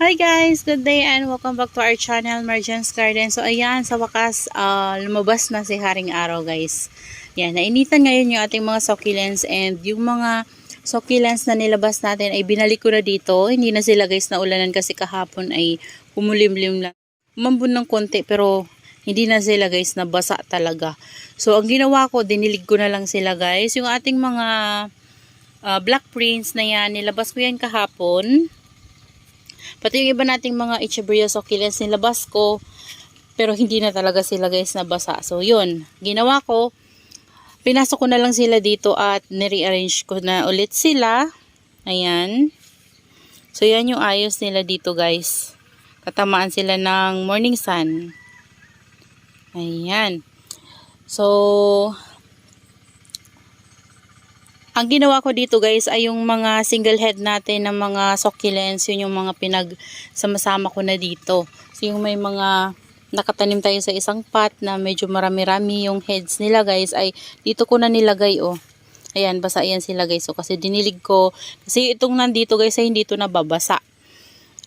Hi guys! Good day and welcome back to our channel, Mergence Garden. So ayan, sa wakas, ah, lumabas na si Haring Araw guys. Yan, nainitan ngayon yung ating mga succulents and yung mga succulents na nilabas natin ay binalik ko na dito. Hindi na sila guys na ulanan kasi kahapon ay umulimlim lang. Umambun ng konti pero hindi na sila guys nabasa talaga. So ang ginawa ko, dinilig ko na lang sila guys. Yung ating mga ah, black prints na yan, nilabas ko yan kahapon. Pati yung iba nating mga Echeveria succulents nilabas ko. Pero hindi na talaga sila guys nabasa. So yun, ginawa ko. Pinasok ko na lang sila dito at nirearrange ko na ulit sila. Ayan. So yan yung ayos nila dito guys. Katamaan sila ng morning sun. Ayan. So, ang ginawa ko dito guys ay yung mga single head natin ng mga succulents, yun yung mga pinagsama-sama ko na dito. So yung may mga nakatanim tayo sa isang pot na medyo marami-rami yung heads nila guys ay dito ko na nilagay oh. Ayan, basa yan sila guys. So kasi dinilig ko, kasi itong nandito guys ay hindi ito nababasa.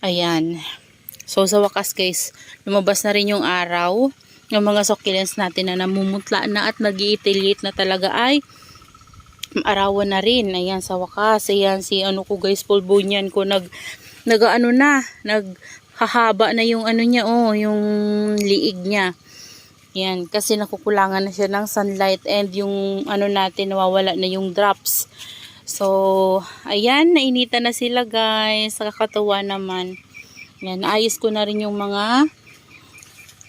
Ayan. So sa wakas guys, lumabas na rin yung araw. Yung mga succulents natin na namumutla na at nag-iitilit na talaga ay arawan na rin. Ayan, sa wakas. Ayan, si ano ko guys, pulbunyan ko nag, nag ano na, nag hahaba na yung ano niya, oh, yung liig niya. Yan, kasi nakukulangan na siya ng sunlight and yung ano natin, nawawala na yung drops. So, ayan, nainitan na sila guys. Nakakatawa naman. Yan, naayos ko na rin yung mga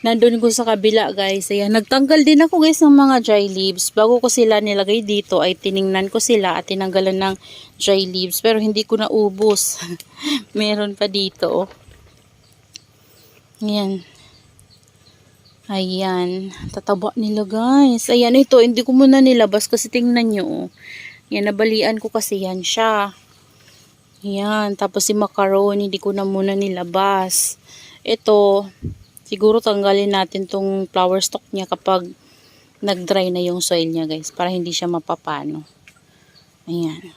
nandun ko sa kabila guys. Ayan, nagtanggal din ako guys ng mga dry leaves. Bago ko sila nilagay dito ay tiningnan ko sila at tinanggalan ng dry leaves. Pero hindi ko naubos. Meron pa dito. Oh. Ayan. Ayan. Tataba nila guys. Ayan ito. Hindi ko muna nilabas kasi tingnan nyo. Oh. Yan, nabalian ko kasi yan siya. Ayan. Tapos si macaron, hindi ko na muna nilabas. Ito, siguro tanggalin natin tong flower stalk niya kapag nag-dry na yung soil niya guys. Para hindi siya mapapano. Ayan.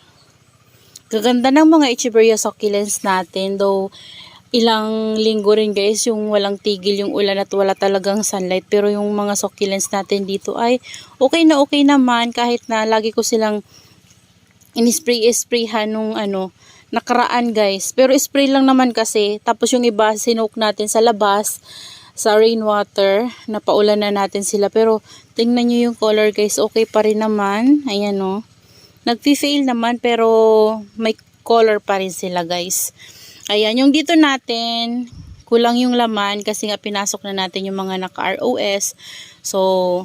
Gaganda ng mga Echeveria succulents natin. Though, ilang linggo rin guys yung walang tigil yung ulan at wala talagang sunlight pero yung mga succulents natin dito ay okay na okay naman kahit na lagi ko silang in-spray-sprayhan nung ano nakaraan guys pero spray lang naman kasi tapos yung iba sinoke natin sa labas sa rainwater napaulan na natin sila pero tingnan nyo yung color guys okay pa rin naman ayan o oh. nagfi-fail naman pero may color pa rin sila guys Ayan, yung dito natin, kulang yung laman kasi nga pinasok na natin yung mga naka-ROS. So,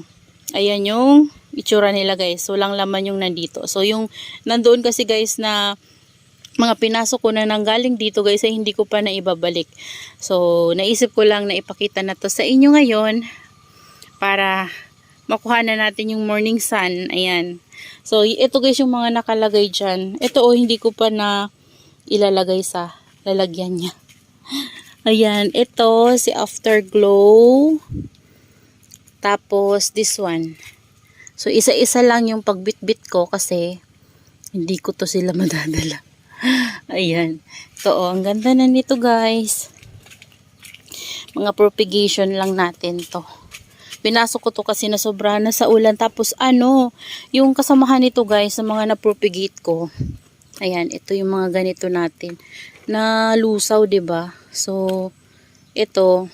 ayan yung itsura nila guys. Walang laman yung nandito. So, yung nandoon kasi guys na mga pinasok ko na nanggaling dito guys ay hindi ko pa na ibabalik. So, naisip ko lang na ipakita na to sa inyo ngayon para makuha na natin yung morning sun. Ayan. So, ito guys yung mga nakalagay dyan. Ito oh, hindi ko pa na ilalagay sa lalagyan niya. Ayan, ito si Afterglow. Tapos this one. So isa-isa lang yung pagbitbit ko kasi hindi ko to sila madadala. Ayan. Ito oh, ang ganda na nito guys. Mga propagation lang natin to. Pinasok ko to kasi na sobra na sa ulan. Tapos ano, yung kasamahan nito guys, sa mga na-propagate ko. Ayan, ito yung mga ganito natin na lusaw, ba? So ito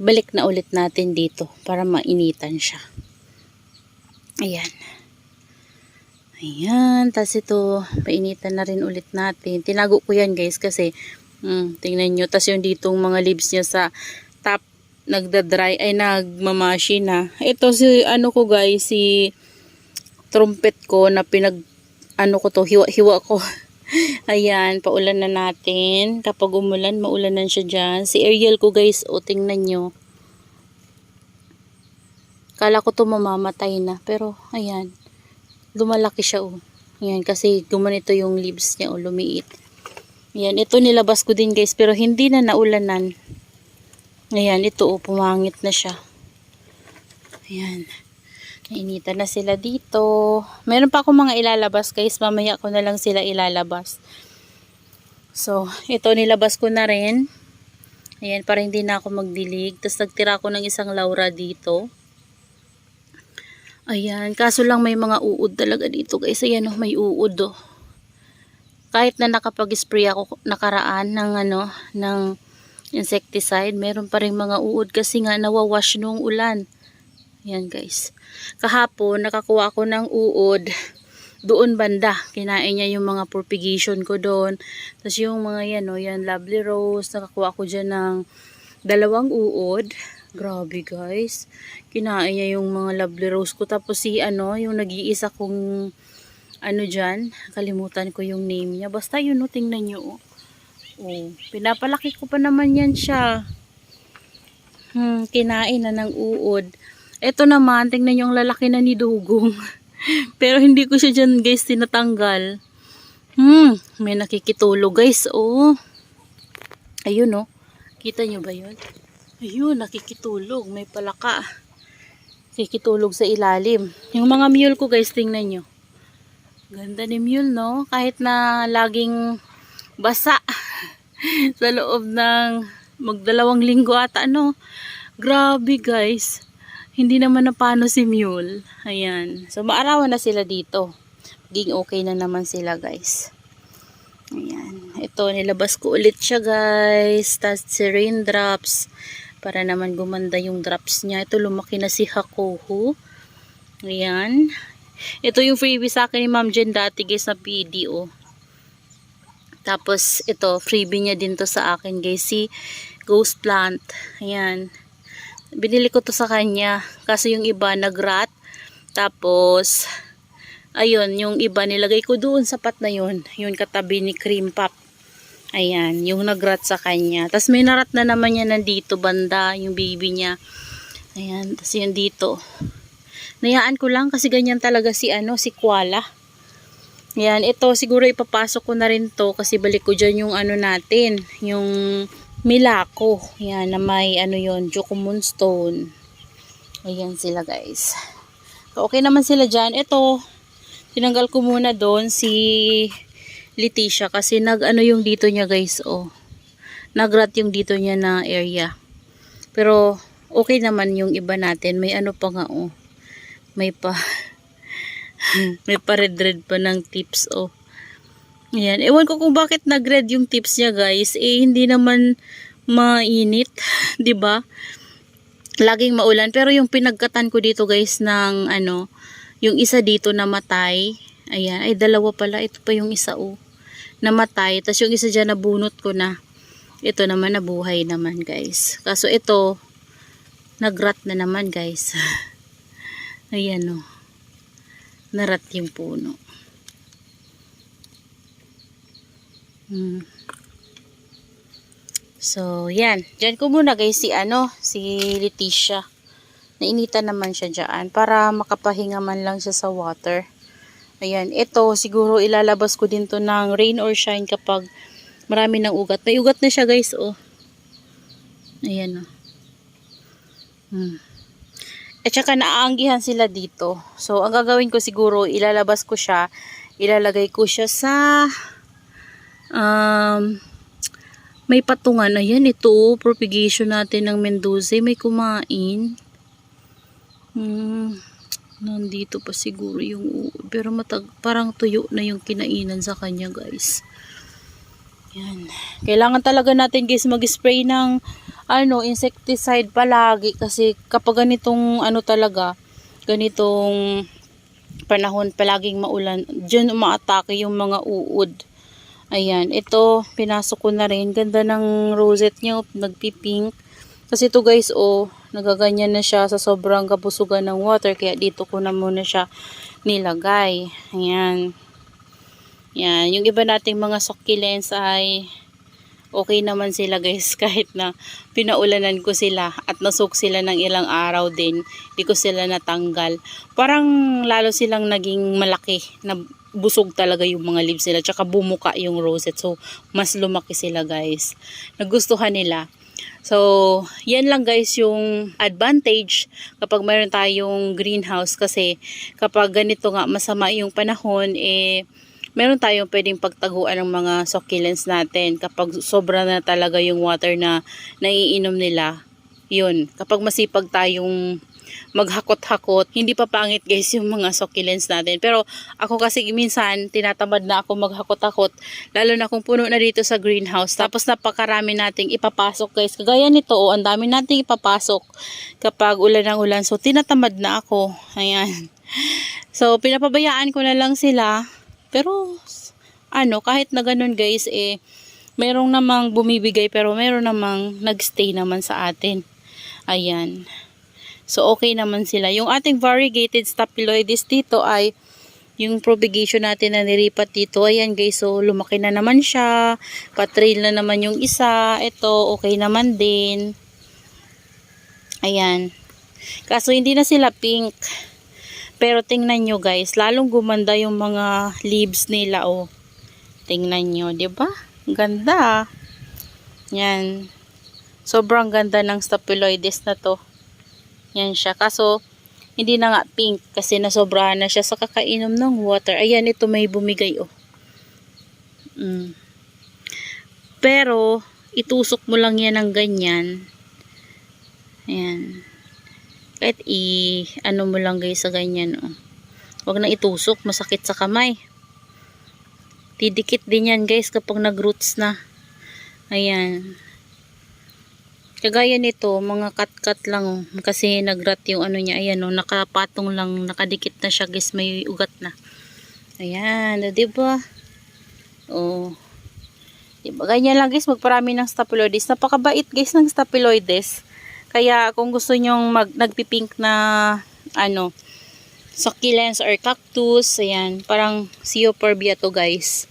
ibalik na ulit natin dito para mainitan siya. Ayan. Ayan, tas ito painitan na rin ulit natin. Tinago ko 'yan, guys, kasi hmm, tingnan niyo tas yung ditong mga leaves niya sa top nagda-dry ay nagmamashi na. Ito si ano ko guys, si trumpet ko na pinag ano ko to, hiwa-hiwa ko. Ayan, paulan na natin. Kapag umulan, maulanan siya dyan. Si Ariel ko guys, o tingnan nyo. Kala ko to mamamatay na. Pero, ayan. Lumalaki siya o. Ayan, kasi gumanito yung leaves niya o lumiit. Ayan, ito nilabas ko din guys. Pero hindi na naulanan. Ayan, ito o, pumangit na siya. Ayan. Nainitan na sila dito. Meron pa ako mga ilalabas guys. Mamaya ko na lang sila ilalabas. So, ito nilabas ko na rin. Ayan, para hindi na ako magdilig. Tapos nagtira ko ng isang laura dito. Ayan, kaso lang may mga uod talaga dito guys. Ayan oh, may uod oh. Kahit na nakapag-spray ako nakaraan ng ano, ng insecticide, meron pa rin mga uod kasi nga nawawash nung ulan. Ayan guys. Kahapon, nakakuha ako ng uod doon banda. Kinain niya yung mga propagation ko doon. Tapos yung mga yan, oh, yan, lovely rose. Nakakuha ko dyan ng dalawang uod. Grabe guys. Kinain niya yung mga lovely rose ko. Tapos si ano, yung nag-iisa kong ano dyan. Kalimutan ko yung name niya. Basta yun, no, tingnan nyo. Oh. oh. Pinapalaki ko pa naman yan siya. Hmm, kinain na ng uod. Ito naman, tingnan yung lalaki na ni Dugong. Pero hindi ko siya dyan guys tinatanggal. Hmm, may nakikitulog guys. Oh. Ayun oh. Kita nyo ba yun? Ayun, nakikitulog. May palaka. Nakikitulog sa ilalim. Yung mga mule ko guys, tingnan nyo. Ganda ni mule no? Kahit na laging basa sa loob ng magdalawang linggo ata ano. Grabe guys hindi naman na paano si Mule. Ayan. So, maarawan na sila dito. Maging okay na naman sila, guys. Ayan. Ito, nilabas ko ulit siya, guys. Tapos, si raindrops. Para naman gumanda yung drops niya. Ito, lumaki na si Hakuhu. Ayan. Ito yung freebie sa akin ni Ma'am Jen dati, guys, na PDO. Tapos, ito, freebie niya din to sa akin, guys. Si Ghost Plant. Ayan binili ko to sa kanya kasi yung iba nagrat tapos ayun yung iba nilagay ko doon sa pat na yun yung katabi ni cream pop ayan yung nagrat sa kanya tapos may narat na naman niya nandito banda yung baby niya ayan tapos yun dito nayaan ko lang kasi ganyan talaga si ano si koala ayan ito siguro ipapasok ko na rin to kasi balik ko dyan yung ano natin yung Milako. Yan, na may ano yon Jokumon Stone. Ayan sila guys. So, okay naman sila dyan. Ito, tinanggal ko muna doon si Leticia kasi nag ano yung dito niya guys. Oh. Nagrat yung dito niya na area. Pero, okay naman yung iba natin. May ano pa nga oh. May pa may pa red red pa ng tips oh. Ayan. Ewan ko kung bakit nag-red yung tips niya guys. Eh, hindi naman mainit. 'di ba Laging maulan. Pero yung pinagkatan ko dito guys ng ano, yung isa dito namatay. Ayan. Ay, dalawa pala. Ito pa yung isa oh. Namatay. Tapos yung isa dyan nabunot ko na. Ito naman nabuhay naman guys. Kaso ito, nagrat na naman guys. Ayan oh. Narat yung puno. Hmm. So, yan. Diyan ko muna guys si ano, si Leticia. Nainitan naman siya dyan para makapahinga man lang siya sa water. Ayan. Ito, siguro ilalabas ko din to ng rain or shine kapag marami ng ugat. May ugat na siya guys, oh. Ayan, oh. Hmm. At saka naaanggihan sila dito. So, ang gagawin ko siguro, ilalabas ko siya. Ilalagay ko siya sa um, may patungan. Ayan, ito, propagation natin ng Mendoza. May kumain. Hmm, nandito pa siguro yung, pero matag, parang tuyo na yung kinainan sa kanya, guys. Yan. Kailangan talaga natin, guys, mag-spray ng, ano, insecticide palagi. Kasi kapag ganitong, ano talaga, ganitong panahon palaging maulan, dyan umaatake yung mga uod Ayan, ito, pinasok ko na rin. Ganda ng rosette niya, nagpipink. Kasi ito guys, oh, nagaganyan na siya sa sobrang kabusugan ng water. Kaya dito ko na muna siya nilagay. Ayan. Yan, yung iba nating mga succulents ay okay naman sila guys kahit na pinaulanan ko sila at nasok sila ng ilang araw din hindi ko sila natanggal parang lalo silang naging malaki na busog talaga yung mga leaves nila tsaka bumuka yung rosette so mas lumaki sila guys nagustuhan nila so yan lang guys yung advantage kapag mayroon tayong greenhouse kasi kapag ganito nga masama yung panahon eh meron tayong pwedeng pagtaguan ng mga succulents natin kapag sobra na talaga yung water na naiinom nila. Yun, kapag masipag tayong maghakot-hakot, hindi pa pangit guys yung mga succulents natin. Pero ako kasi minsan, tinatamad na ako maghakot-hakot, lalo na kung puno na dito sa greenhouse. Tapos napakarami nating ipapasok guys. Kagaya nito, oh, ang dami nating ipapasok kapag ulan ng ulan. So tinatamad na ako. Ayan. So pinapabayaan ko na lang sila. Pero ano, kahit na ganun guys, eh, merong namang bumibigay pero meron namang nagstay naman sa atin. Ayan. So, okay naman sila. Yung ating variegated staphyloides dito ay yung propagation natin na niripat dito. Ayan guys, so lumaki na naman siya. Patrail na naman yung isa. Ito, okay naman din. Ayan. Kaso hindi na sila pink. Pero tingnan nyo guys, lalong gumanda yung mga leaves nila oh. Tingnan nyo, 'di ba? Ganda. Yan. Sobrang ganda ng staphyloides na to. Yan siya. Kaso, hindi na nga pink kasi nasobrahan na siya sa kakainom ng water. Ayan, ito may bumigay oh. Mm. Pero, itusok mo lang yan ng ganyan. Ayan. Kahit i, ano mo lang guys sa ganyan oh. Huwag na itusok, masakit sa kamay. Didikit din yan guys kapag nag-roots na. Ayan. Kagaya nito, mga cut-cut lang oh. Kasi nagrat yung ano niya. Ayan oh, nakapatong lang, nakadikit na siya guys. May ugat na. Ayan, oh, diba? Oh. Diba? Ganyan lang guys, magparami ng staphyloides. Napakabait guys ng staphyloides. Kaya kung gusto nyong mag, nagpipink na ano, succulents or cactus, ayan, parang Euphorbia to guys.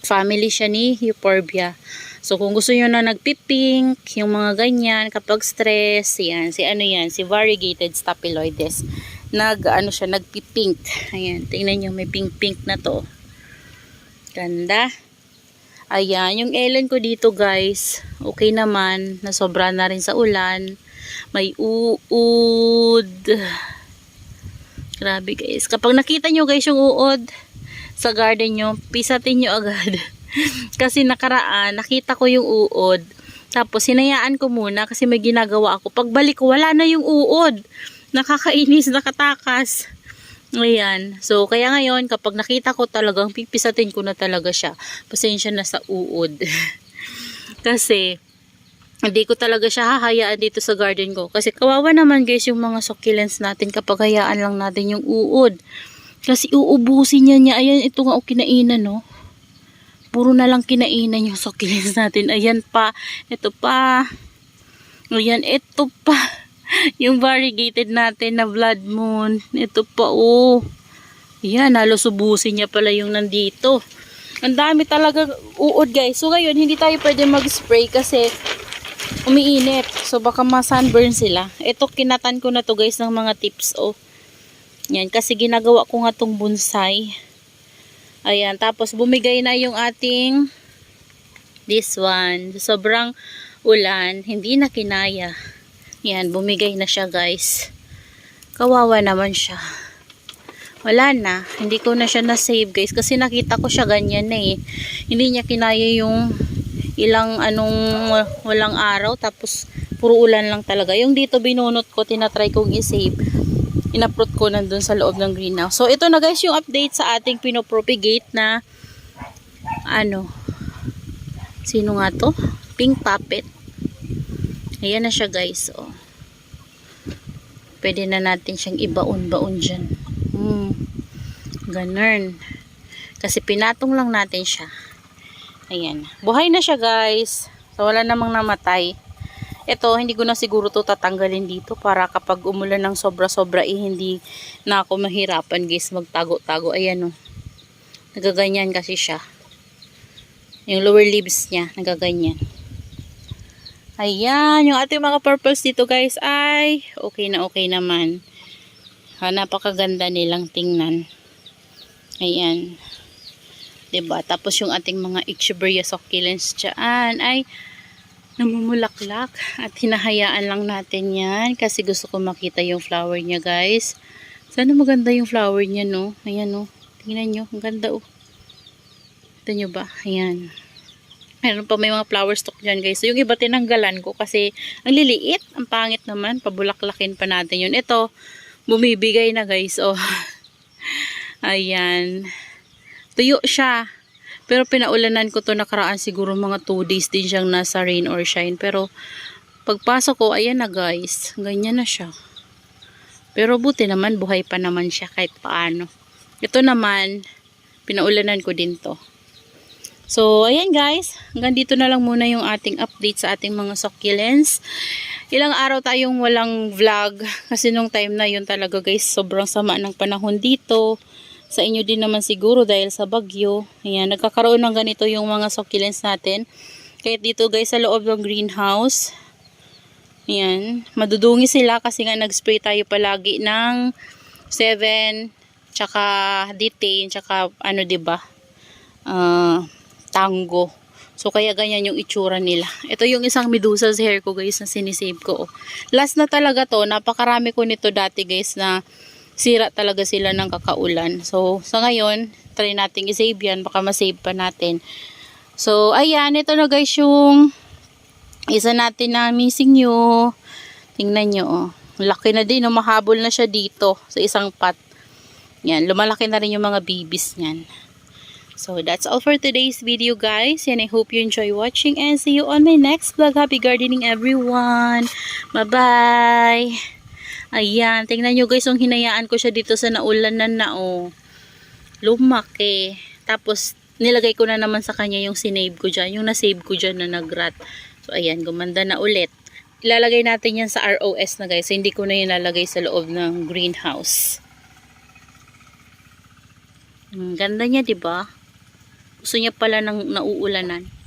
Family siya ni Euphorbia. So, kung gusto nyo na nagpipink, yung mga ganyan, kapag stress, yan, si ano yan, si variegated staphyloides. Nag, ano siya, nagpipink. Ayan, tingnan nyo, may pink-pink na to. Ganda. Ayan, yung Ellen ko dito guys, okay naman, nasobra na rin sa ulan. May uod. Grabe guys. Kapag nakita nyo guys yung uod sa garden nyo, pisatin nyo agad. kasi nakaraan, nakita ko yung uod. Tapos hinayaan ko muna kasi may ginagawa ako. Pagbalik ko, wala na yung uod. Nakakainis, nakatakas. Ayan. So, kaya ngayon, kapag nakita ko talagang pipisatin ko na talaga siya. Pasensya na sa uod. kasi, hindi ko talaga siya hahayaan dito sa garden ko. Kasi kawawa naman guys yung mga succulents natin kapag hayaan lang natin yung uod. Kasi uubusin niya niya. Ayan, ito nga o kinainan no. Puro na lang kinainan yung succulents natin. Ayan pa. Ito pa. Ayan, ito pa. yung variegated natin na blood moon. Ito pa oh. Ayan, halos ubusin niya pala yung nandito. Ang dami talaga uod guys. So ngayon, hindi tayo pwede mag-spray kasi umiinit. So baka ma-sunburn sila. Ito, kinatan ko na to guys ng mga tips oh. Yan, kasi ginagawa ko nga tong bonsai. Ayan, tapos bumigay na yung ating this one. Sobrang ulan, hindi na kinaya. Yan, bumigay na siya guys. Kawawa naman siya. Wala na. Hindi ko na siya na-save guys. Kasi nakita ko siya ganyan na eh. Hindi niya kinaya yung ilang anong walang araw. Tapos puro ulan lang talaga. Yung dito binunot ko, tinatry kong i-save. Inaprot ko nandun sa loob ng greenhouse. So ito na guys yung update sa ating pinopropagate na ano sino nga to? Pink puppet. Ayan na siya guys. Oh. Pwede na natin siyang ibaon-baon dyan. Hmm. Ganun. Kasi pinatong lang natin siya. Ayan. Buhay na siya guys. So wala namang namatay. Ito, hindi ko na siguro to tatanggalin dito para kapag umulan ng sobra-sobra eh, hindi na ako mahirapan guys magtago-tago. Ayan oh. Nagaganyan kasi siya. Yung lower leaves niya, nagaganyan. Ayan, yung ating mga purples dito guys ay okay na okay naman. Ha, napakaganda nilang tingnan. Ayan. 'Di ba? Tapos yung ating mga Echeveria succulents dyan ay namumulaklak at hinahayaan lang natin yan kasi gusto ko makita yung flower niya guys. Sana maganda yung flower niya no. Ayan no. Tingnan nyo, ang ganda oh. Kita nyo ba? Ayan. Meron pa may mga flower stock dyan guys. So, yung iba tinanggalan ko kasi ang liliit, ang pangit naman. Pabulaklakin pa natin yun. Ito, bumibigay na guys. Oh. Ayan. Tuyo siya. Pero pinaulanan ko to nakaraan siguro mga 2 days din siyang nasa rain or shine. Pero pagpasok ko, ayan na guys. Ganyan na siya. Pero buti naman, buhay pa naman siya kahit paano. Ito naman, pinaulanan ko din to. So, ayan guys. Hanggang dito na lang muna yung ating update sa ating mga succulents. Ilang araw tayong walang vlog. Kasi nung time na yun talaga guys, sobrang sama ng panahon dito. Sa inyo din naman siguro dahil sa bagyo. Ayan, nagkakaroon ng ganito yung mga succulents natin. Kaya dito guys sa loob ng greenhouse. Ayan, madudungi sila kasi nga nag-spray tayo palagi ng 7, tsaka detain, tsaka ano ba? Ah, tango. So kaya ganyan yung itsura nila. Ito yung isang medusa sa hair ko guys na sinisave ko. oh. Last na talaga to, napakarami ko nito dati guys na sira talaga sila ng kakaulan. So sa ngayon, try nating i-save yan, baka ma-save pa natin. So ayan, ito na guys yung isa natin na missing nyo. Tingnan nyo, oh. Laki na din, oh. mahabol na siya dito sa isang pot. Yan, lumalaki na rin yung mga babies niyan. So, that's all for today's video, guys. And I hope you enjoy watching and see you on my next vlog. Happy gardening, everyone. Bye-bye. Ayan, tingnan nyo guys, yung hinayaan ko siya dito sa naulanan na, oh. Lumaki. Tapos, nilagay ko na naman sa kanya yung sinave ko dyan. Yung nasave ko dyan na nagrat. So, ayan, gumanda na ulit. Ilalagay natin yan sa ROS na guys. Hindi ko na yun lalagay sa loob ng greenhouse. Ang ganda niya, ba? Gusto niya pala ng nauulanan.